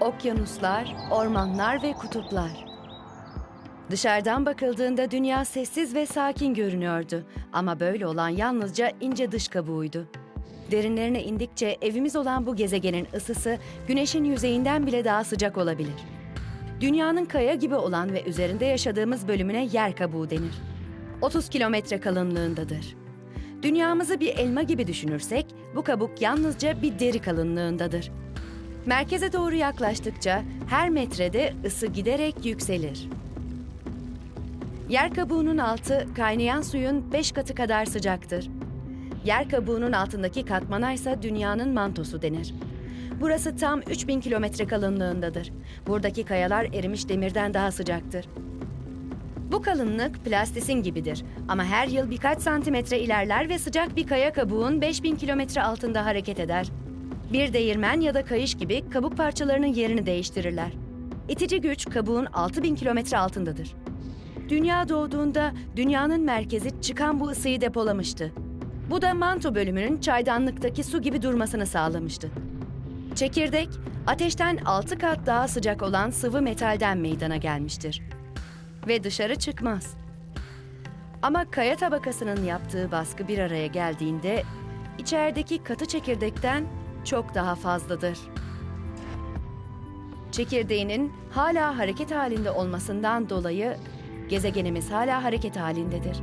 okyanuslar, ormanlar ve kutuplar. Dışarıdan bakıldığında dünya sessiz ve sakin görünüyordu ama böyle olan yalnızca ince dış kabuğuydu. Derinlerine indikçe evimiz olan bu gezegenin ısısı güneşin yüzeyinden bile daha sıcak olabilir. Dünyanın kaya gibi olan ve üzerinde yaşadığımız bölümüne yer kabuğu denir. 30 kilometre kalınlığındadır. Dünyamızı bir elma gibi düşünürsek bu kabuk yalnızca bir deri kalınlığındadır. Merkeze doğru yaklaştıkça her metrede ısı giderek yükselir. Yer kabuğunun altı kaynayan suyun 5 katı kadar sıcaktır. Yer kabuğunun altındaki katmana ise dünyanın mantosu denir. Burası tam 3000 kilometre kalınlığındadır. Buradaki kayalar erimiş demirden daha sıcaktır. Bu kalınlık plastisin gibidir ama her yıl birkaç santimetre ilerler ve sıcak bir kaya kabuğun 5000 kilometre altında hareket eder. Bir değirmen ya da kayış gibi kabuk parçalarının yerini değiştirirler. İtici güç kabuğun 6000 kilometre altındadır. Dünya doğduğunda dünyanın merkezi çıkan bu ısıyı depolamıştı. Bu da manto bölümünün çaydanlıktaki su gibi durmasını sağlamıştı. Çekirdek, ateşten 6 kat daha sıcak olan sıvı metalden meydana gelmiştir. Ve dışarı çıkmaz. Ama kaya tabakasının yaptığı baskı bir araya geldiğinde içerideki katı çekirdekten çok daha fazladır. Çekirdeğinin hala hareket halinde olmasından dolayı gezegenimiz hala hareket halindedir.